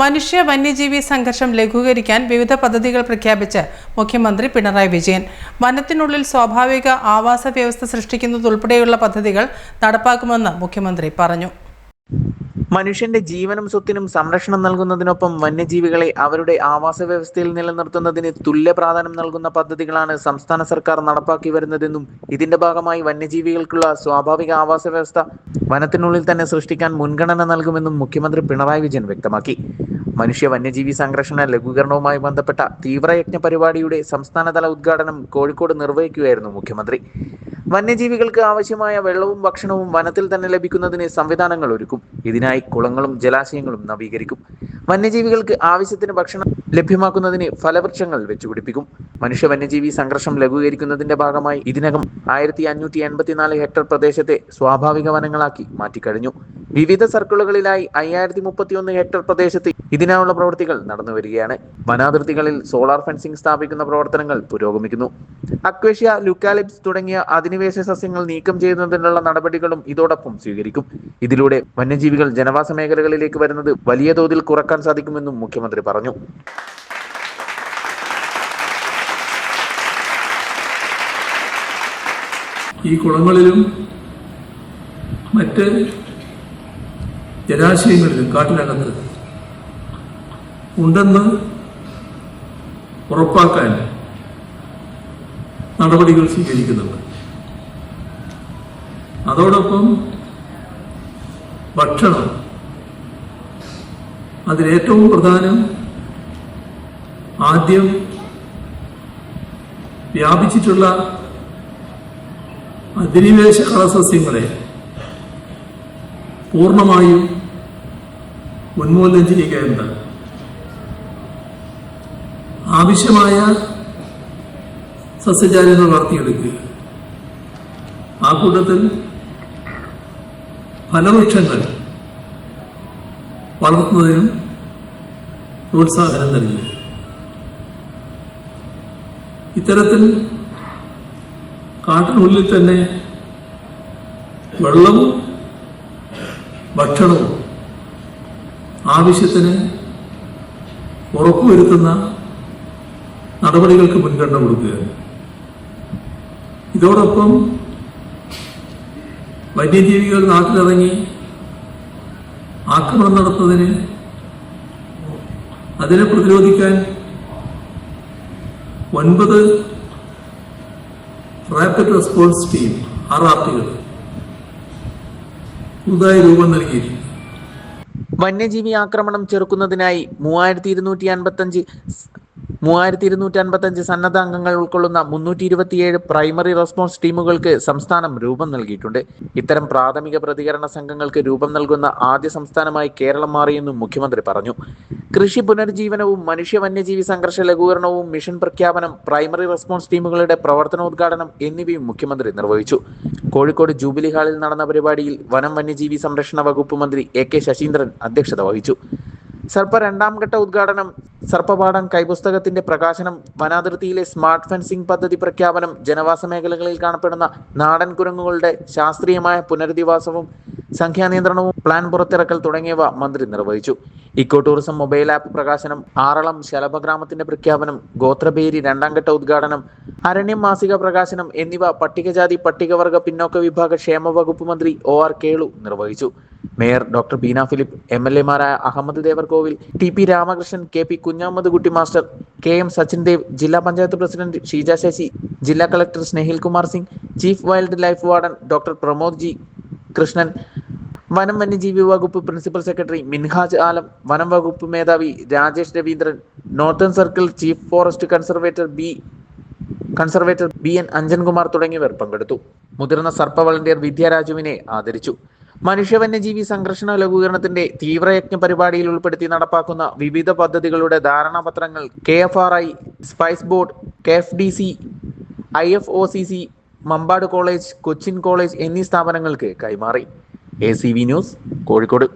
മനുഷ്യ വന്യജീവി സംഘർഷം ലഘൂകരിക്കാൻ വിവിധ പദ്ധതികൾ പ്രഖ്യാപിച്ച് മുഖ്യമന്ത്രി പിണറായി വിജയൻ. വനത്തിനുള്ളിൽ സ്വാഭാവിക ആവാസ വ്യവസ്ഥ സൃഷ്ടിക്കുന്നതുൾപ്പെടെയുള്ള പദ്ധതികൾ നടപ്പാക്കുമെന്ന് മുഖ്യമന്ത്രി പറഞ്ഞു. മനുഷ്യന്റെ ജീവനും സ്വത്തിനും സംരക്ഷണം നൽകുന്നതിനൊപ്പം വന്യജീവികളെ അവരുടെ ആവാസ വ്യവസ്ഥയിൽ നിലനിർത്തുന്നതിന് തുല്യ പ്രാധാന്യം നൽകുന്ന പദ്ധതികളാണ് സംസ്ഥാന സർക്കാർ നടപ്പാക്കി വരുന്നതെന്നും ഇതിന്റെ ഭാഗമായി വന്യജീവികൾക്കുള്ള സ്വാഭാവിക ആവാസ വ്യവസ്ഥ വനത്തിനുള്ളിൽ തന്നെ സൃഷ്ടിക്കാൻ മുൻഗണന നൽകുമെന്നും മുഖ്യമന്ത്രി പിണറായി വിജയൻ വ്യക്തമാക്കി. മനുഷ്യ വന്യജീവി സംരക്ഷണ ലഘൂകരണവുമായി ബന്ധപ്പെട്ട തീവ്രയജ്ഞ പരിപാടിയുടെ സംസ്ഥാനതല ഉദ്ഘാടനം കോഴിക്കോട് നിർവഹിക്കുകയായിരുന്നു മുഖ്യമന്ത്രി. വന്യജീവികൾക്ക് ആവശ്യമായ വെള്ളവും ഭക്ഷണവും വനത്തിൽ തന്നെ ലഭിക്കുന്നതിന് സംവിധാനങ്ങൾ ഒരുക്കും. ഇതിനായി കുളങ്ങളും ജലാശയങ്ങളും നവീകരിക്കും. വന്യജീവികൾക്ക് ആവശ്യത്തിന് ഭക്ഷണം ലഭ്യമാക്കുന്നതിന് ഫലവൃക്ഷങ്ങൾ വെച്ചുപിടിപ്പിക്കും. മനുഷ്യ വന്യജീവി സംഘർഷം ലഘൂകരിക്കുന്നതിന്റെ ഭാഗമായി ഇതിനകം ആയിരത്തി അഞ്ഞൂറ്റി എൺപത്തിനാല് ഹെക്ടർ പ്രദേശത്തെ സ്വാഭാവിക വനങ്ങളാക്കി മാറ്റിക്കഴിഞ്ഞു. വിവിധ സർക്കിളുകളിലായി അയ്യായിരത്തി മുപ്പത്തിയൊന്ന് ഹെക്ടർ പ്രദേശത്ത് ഇതിനായുള്ള പ്രവൃത്തികൾ നടന്നു വരികയാണ്. വനാതിർത്തികളിൽ സോളാർ ഫെൻസിംഗ് സ്ഥാപിക്കുന്ന പ്രവർത്തനങ്ങൾ പുരോഗമിക്കുന്നു. അക്വേഷ്യ ലുക്കാലിപ്സ് തുടങ്ങിയ അധിനിവേശ സസ്യങ്ങൾ നീക്കം ചെയ്യുന്നതിനുള്ള നടപടികളും ഇതോടൊപ്പം സ്വീകരിക്കും. ഇതിലൂടെ വന്യജീവികൾ ജനവാസ മേഖലകളിലേക്ക് വരുന്നത് വലിയ തോതിൽ കുറയ്ക്കാൻ സാധിക്കുമെന്നും മുഖ്യമന്ത്രി പറഞ്ഞു. ഈ കുളങ്ങളിലും മറ്റ് ജലാശയങ്ങളിലും കാട്ടിനകത്ത് ഉണ്ടെന്ന് ഉറപ്പാക്കാൻ നടപടികൾ സ്വീകരിക്കുന്നുണ്ട്. അതോടൊപ്പം ഭക്ഷണം അതിലേറ്റവും പ്രധാനം ആദ്യം വ്യാപിച്ചിട്ടുള്ള അധിനിവേശ കളസസ്യങ്ങളെ പൂർണമായും ഉന്മൂലനം ചെയ്യുക എന്താണ് ആവശ്യമായ സസ്യജാലങ്ങൾ വളർത്തിയെടുക്കുക. ആ കൂട്ടത്തിൽ ഫലവൃക്ഷങ്ങൾ വളർത്തുന്നതിനും പ്രോത്സാഹനം നൽകുക. ഇത്തരത്തിൽ കാട്ടിനുള്ളിൽ തന്നെ വെള്ളവും ഭക്ഷണവും ആവശ്യത്തിന് ഉറപ്പുവരുത്തുന്ന നടപടികൾക്ക് മുൻഗണന കൊടുക്കുകയാണ്. ഇതോടൊപ്പം വന്യജീവികൾ നാട്ടിലിറങ്ങി ആക്രമണം നടത്തുന്നതിന് അതിനെ പ്രതിരോധിക്കാൻ ഒൻപത് rapid response team R R ടികൾ പുതുതായി രൂപം നൽകിയിരിക്കുന്നു. വന്യജീവി ആക്രമണം ചെറുക്കുന്നതിനായി മൂവായിരത്തി ഇരുന്നൂറ്റി അൻപത്തി അഞ്ച് മൂവായിരത്തി ഇരുന്നൂറ്റി അൻപത്തി അഞ്ച് സന്നദ്ധ അംഗങ്ങൾ ഉൾക്കൊള്ളുന്ന മുന്നൂറ്റി ഇരുപത്തിയേഴ് പ്രൈമറി റെസ്പോൺസ് ടീമുകൾക്ക് സംസ്ഥാനം രൂപം നൽകിയിട്ടുണ്ട്. ഇത്തരം പ്രാഥമിക പ്രതികരണ സംഘങ്ങൾക്ക് രൂപം നൽകുന്ന ആദ്യ സംസ്ഥാനമായി കേരളം മാറിയെന്നും മുഖ്യമന്ത്രി പറഞ്ഞു. കൃഷി പുനർജീവനവും മനുഷ്യ വന്യജീവി സംഘർഷ ലഘൂകരണവും മിഷൻ പ്രഖ്യാപനം പ്രൈമറി റെസ്പോൺസ് ടീമുകളുടെ പ്രവർത്തനോദ്ഘാടനം എന്നിവയും മുഖ്യമന്ത്രി നിർവഹിച്ചു. കോഴിക്കോട് ജൂബിലി ഹാളിൽ നടന്ന പരിപാടിയിൽ വനം വന്യജീവി സംരക്ഷണ വകുപ്പ് മന്ത്രി എ കെ ശശീന്ദ്രൻ അധ്യക്ഷത വഹിച്ചു. സർപ്പ രണ്ടാം ഘട്ട ഉദ്ഘാടനം സർപ്പപാഠം കൈപുസ്തകത്തിന്റെ പ്രകാശനം വനാതിർത്തിയിലെ സ്മാർട്ട് ഫെൻസിംഗ് പദ്ധതി പ്രഖ്യാപനം ജനവാസ മേഖലകളിൽ കാണപ്പെടുന്ന നാടൻ കുരങ്ങുകളുടെ ശാസ്ത്രീയമായ പുനരധിവാസവും സംഖ്യാനിയന്ത്രണവും പ്ലാൻ പുറത്തിറക്കൽ തുടങ്ങിയവ മന്ത്രി നിർവഹിച്ചു. ഇക്കോ ടൂറിസം മൊബൈൽ ആപ്പ് പ്രകാശനം ആറളം ശലഭഗ്രാമത്തിന്റെ പ്രഖ്യാപനം ഗോത്രബേരി രണ്ടാം ഘട്ട ഉദ്ഘാടനം അരണ്യം മാസിക പ്രകാശനം എന്നിവ പട്ടികജാതി പട്ടികവർഗ പിന്നോക്ക വിഭാഗ ക്ഷേമ വകുപ്പ് മന്ത്രി ഒ ആർ കേളു നിർവഹിച്ചു. Mayor doctor Beena Philip M L എമാരായ Ahammed Devarkovil T P Ramakrishnan K P Kunhammed Kutty master K M Sachin Dev ജില്ലാ പഞ്ചായത്ത് പ്രസിഡന്റ് ഷീജ ശശി ജില്ലാ collector Snehil Kumar Singh chief wildlife warden doctor Pramod G Krishnan വനം വന്യജീവി വകുപ്പ് principal secretary Minhaj ആലം വനം വകുപ്പ് മേധാവി Rajesh Raveendran northern circle chief forest conservator B conservator B N Anjan Kumar തുടങ്ങിയവർ പങ്കെടുത്തു. മുതിർന്ന സർപ്പ വളണ്ടിയർ വിദ്യാരാജുവിനെ ആദരിച്ചു. മനുഷ്യ വന്യജീവി സംഘർഷണ ലഘൂകരണത്തിന്റെ തീവ്രയജ്ഞ പരിപാടിയിൽ ഉൾപ്പെടുത്തി നടപ്പാക്കുന്ന വിവിധ പദ്ധതികളുടെ ധാരണാപത്രങ്ങൾ K F R I spice board K F D C I F O C C Mampad college Cochin college എന്നീ സ്ഥാപനങ്ങൾക്ക് കൈമാറി. A C V news Kozhikode.